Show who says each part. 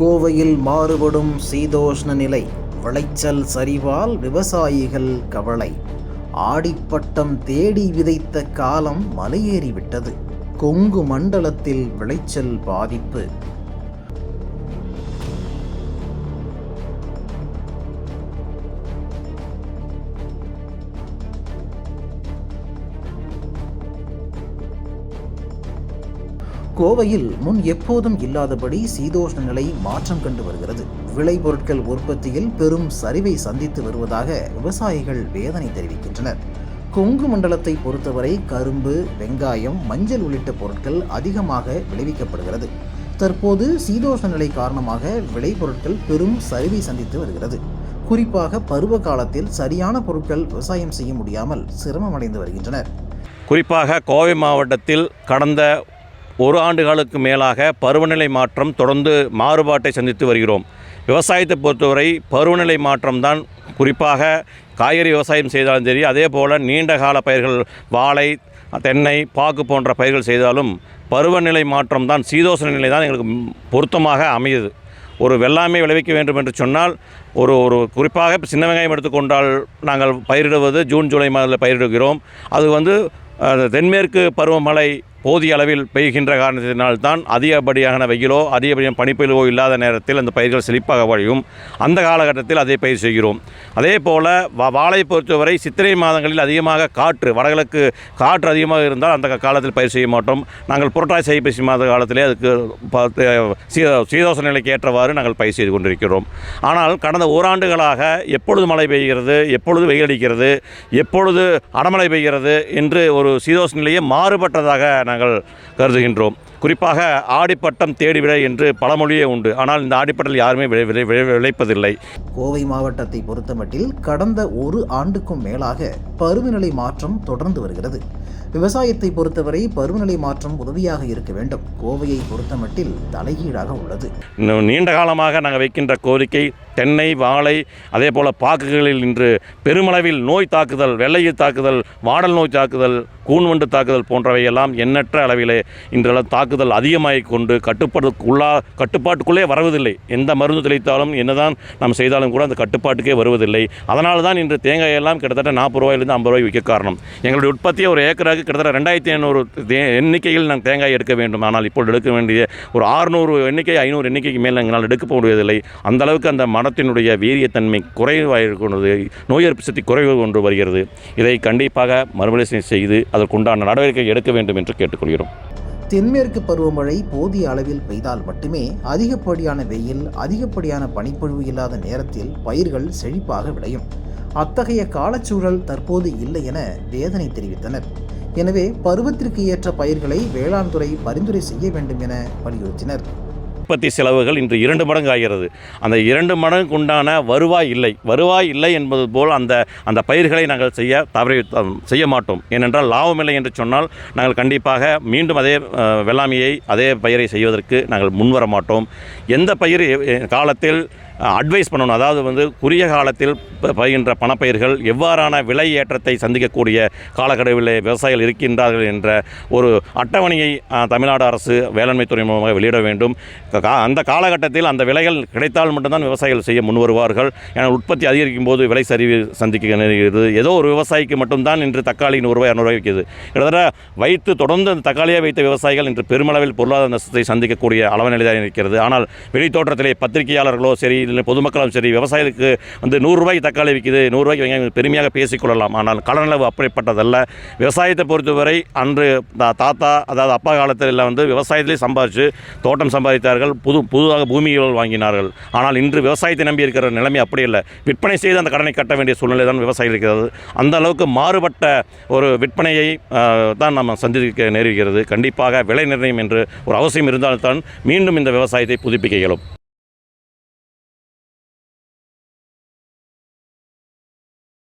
Speaker 1: கோவையில் மாறுபடும் சீதோஷ்ண நிலை விளைச்சல் சரிவால் விவசாயிகள் கவலை. ஆடிப்பட்டம் தேடி விதைத்த காலம் மலையேறிவிட்டது. கொங்கு மண்டலத்தில் விளைச்சல் பாதிப்பு. கோவையில் முன் எப்போதும் இல்லாதபடி சீதோஷ்ண நிலை மாற்றம் கண்டு வருகிறது. விளைபொருட்கள் உற்பத்தியில் பெரும் சரிவை சந்தித்து வருவதாக விவசாயிகள் வேதனை தெரிவிக்கின்றனர். கொங்கு மண்டலத்தை பொறுத்தவரை கரும்பு வெங்காயம் மஞ்சள் உள்ளிட்ட பொருட்கள் அதிகமாக விளைவிக்கப்படுகிறது. தற்போது சீதோஷ்ண நிலை காரணமாக விளைபொருட்கள் பெரும் சரிவை சந்தித்து வருகிறது. குறிப்பாக பருவ காலத்தில் சரியான பொருட்கள் விவசாயம் செய்ய முடியாமல் சிரமமடைந்து வருகின்றனர்.
Speaker 2: குறிப்பாக கோவை மாவட்டத்தில் கடந்த ஒரு ஆண்டுகளுக்கு மேலாக பருவநிலை மாற்றம் தொடர்ந்து மாறுபாட்டை சந்தித்து வருகிறோம். விவசாயத்தை பொறுத்தவரை பருவநிலை மாற்றம்தான் குறிப்பாக காய்கறி விவசாயம் செய்தாலும் சரி அதே போல் நீண்ட கால பயிர்கள் வாழை தென்னை பாக்கு போன்ற பயிர்கள் செய்தாலும் பருவநிலை மாற்றம் தான் சீதோசன நிலை தான் எங்களுக்கு பொருத்தமாக அமையுது. ஒரு வெள்ளாமை விளைவிக்க வேண்டும் என்று சொன்னால் ஒரு ஒரு குறிப்பாக இப்போ சின்ன வெங்காயம் எடுத்துக்கொண்டால் நாங்கள் பயிரிடுவது ஜூன் ஜூலை மாதத்தில் பயிரிடுகிறோம். அது வந்து தென்மேற்கு பருவமழை போதிய அளவில் பெய்கின்ற காரணத்தினால்தான் அதிகப்படியான வெயிலோ அதிகப்படியான பனிப்பொழிவோ இல்லாத நேரத்தில் அந்த பயிர்கள் செழிப்பாக வழியும். அந்த காலகட்டத்தில் அதை பயிர் செய்கிறோம். அதே போல் வா வாழை பொறுத்தவரை சித்திரை மாதங்களில் அதிகமாக காற்று வடகிழக்கு காற்று அதிகமாக இருந்தால் அந்த காலத்தில் பயிர் செய்ய மாட்டோம். நாங்கள் புரட்டாசி ஐப்பசி மாத காலத்திலே அதுக்கு ப- சீதோச நிலைக்கு ஏற்றவாறு நாங்கள் பயிர் செய்து கொண்டிருக்கிறோம். ஆனால் கடந்த ஓராண்டுகளாக எப்பொழுது மழை பெய்கிறது எப்பொழுது வெயில் அடிக்கிறது எப்பொழுது அடமழை பெய்கிறது என்று ஒரு சீதோஷ நிலையே மாறுபட்டதாக நாங்கள் கருதுகின்றோம். குறிப்பாக ஆடிப்பட்டம் தேடி விளை என்று பழமொழியே உண்டு. ஆனால் இந்த ஆடிப்பட்டத்தில் யாருமே விளை விளை விளை விளைப்பதில்லை.
Speaker 1: கோவை மாவட்டத்தை பொறுத்தமட்டில் கடந்த ஒரு ஆண்டுக்கும் மேலாக பருவநிலை மாற்றம் தொடர்ந்து வருகிறது. விவசாயத்தை பொறுத்தவரை பருவநிலை மாற்றம் உதவியாக இருக்க வேண்டும். கோவையை பொறுத்தமட்டில் தலைகீழாக உள்ளது.
Speaker 2: நீண்ட காலமாக நாங்கள் வைக்கின்ற கோரிக்கை தென்னை வாழை அதே போல் பாக்குகளில் இன்று பெருமளவில் நோய் தாக்குதல் வெள்ளையில் தாக்குதல் வாடல் நோய் தாக்குதல் கூன்வண்டு தாக்குதல் போன்றவையெல்லாம் எண்ணற்ற அளவிலே இன்றெல்லாம் தாக்குதல் அதிகமாகிக் கொண்டு கட்டுப்பாட்டுக்குள்ளா கட்டுப்பாட்டுக்குள்ளே வருவதில்லை. எந்த மருந்து தெளித்தாலும் என்னதான் நாம் செய்தாலும் கூட அந்த கட்டுப்பாட்டுக்கே வருவதில்லை. அதனால தான் இன்று தேங்காய் எல்லாம் கிட்டத்தட்ட நாற்பது ரூபாயிலிருந்து ஐம்பது ரூபாய் விற்க காரணம். எங்களுடைய உற்பத்தியை ஒரு ஏக்கராக கிட்டத்தட்ட ரெண்டாயிரத்தி ஐநூறு தே எண்ணிக்கையில் நாங்கள் தேங்காய் எடுக்க வேண்டும். ஆனால் இப்பொழுது எடுக்க வேண்டிய ஒரு ஆறுநூறு எண்ணிக்கை ஐநூறு எண்ணிக்கைக்கு மேல் எங்களால் எடுக்க முடிவதில்லை அந்த அளவுக்கு அந்த மரத்தினுடைய வீரியத்தன்மை குறைவாக நோய் எதிர்ப்பு சக்தி குறைவு கொண்டு வருகிறது. இதை கண்டிப்பாக மறுபரிசீலனை செய்து அதற்குண்டான நடவடிக்கை எடுக்க வேண்டும் என்று கேட்டுக்கொள்கிறோம்.
Speaker 1: தென்மேற்கு பருவமழை போதிய அளவில் பெய்தால் மட்டுமே அதிகப்படியான வெயில் அதிகப்படியான பனிப்பொழிவு இல்லாத நேரத்தில் பயிர்கள் செழிப்பாக விளையும். அத்தகைய காலச்சூழல் தற்போது இல்லை என வேதனை தெரிவித்தனர். எனவே பருவத்திற்கு ஏற்ற பயிர்களை வேளாண் துறை பரிந்துரை செய்ய வேண்டும் என வலியுறுத்தினர்.
Speaker 2: உற்பத்தி செலவுகள் இன்று இரண்டு மடங்கு ஆகிறது அந்த இரண்டு மடங்கு உண்டான வருவாய் இல்லை. வருவாய் இல்லை என்பது போல் அந்த அந்த பயிர்களை நாங்கள் செய்ய தவறி செய்ய மாட்டோம். ஏனென்றால் லாபம் இல்லை என்று சொன்னால் நாங்கள் கண்டிப்பாக மீண்டும் அதே வெள்ளாமையை அதே பயிரை செய்வதற்கு நாங்கள் முன்வர மாட்டோம். எந்த பயிர் காலத்தில் அட்வைஸ் பண்ணணும். அதாவது வந்து குறுகிய காலத்தில் ப- பயின்ற பணப்பயிர்கள் எவ்வாறான விலை ஏற்றத்தை சந்திக்கக்கூடிய காலக்கெடுவில் விவசாயிகள் இருக்கின்றார்கள் என்ற ஒரு அட்டவணையை தமிழ்நாடு அரசு வேளாண்மை துறை மூலமாக வெளியிட வேண்டும். கா- அந்த காலகட்டத்தில் அந்த விலைகள் கிடைத்தால் மட்டும்தான் விவசாயிகள் செய்ய முன்வருவார்கள். ஏன்னா உற்பத்தி அதிகரிக்கும் போது விலை சரிவு சந்திக்க நேருகிறது ஏதோ ஒரு விவசாயிக்கு மட்டும்தான் இன்று தக்காளி நூறுரூவா இரநூறுவா விற்கிது. கிட்டத்தட்ட வைத்து தொடர்ந்து அந்த தக்காளியை வைத்த விவசாயிகள் இன்று பெருமளவில் பொருளாதார நஷ்டத்தை சந்திக்கக்கூடிய அளவு நிலைதான் இருக்கிறது. ஆனால் வெளித்தோற்றத்திலே பத்திரிகையாளர்களோ சரி இல்லை பொதுமக்களும் சரி விவசாயிகளுக்கு வந்து நூறுரூவாய்க்கு தக்காளி விற்கிது நூறுரூவாய்க்கு வெங்காயம் பெருமையாக பேசிக்கொள்ளலாம் ஆனால் கடனளவு அப்படிப்பட்டதல்ல. விவசாயத்தை பொறுத்தவரை அன்று தா- தாத்தா அதாவது அப்பா காலத்தில் வந்து விவசாயத்திலே சம்பாதிச்சு தோட்டம் சம்பாதித்தார்கள். புது புதுதாக பூமிகள் வாங்கினார்கள். ஆனால் இன்று விவசாயத்தை நம்பி இருக்கிற நிலைமை அப்படி இல்லை. விற்பனை செய்து அந்த கடனை கட்ட வேண்டிய சூழ்நிலை தான் விவசாயிகள் இருக்கிறது. அந்த அளவுக்கு மாறுபட்ட ஒரு விற்பனையை ஆஹ், தான் நம்ம சந்திக்க நேருகிறது கண்டிப்பாக விலை நிர்ணயம் என்று ஒரு அவசியம் இருந்தால்தான் மீண்டும் இந்த விவசாயத்தை புதுப்பிக்க இயலும்.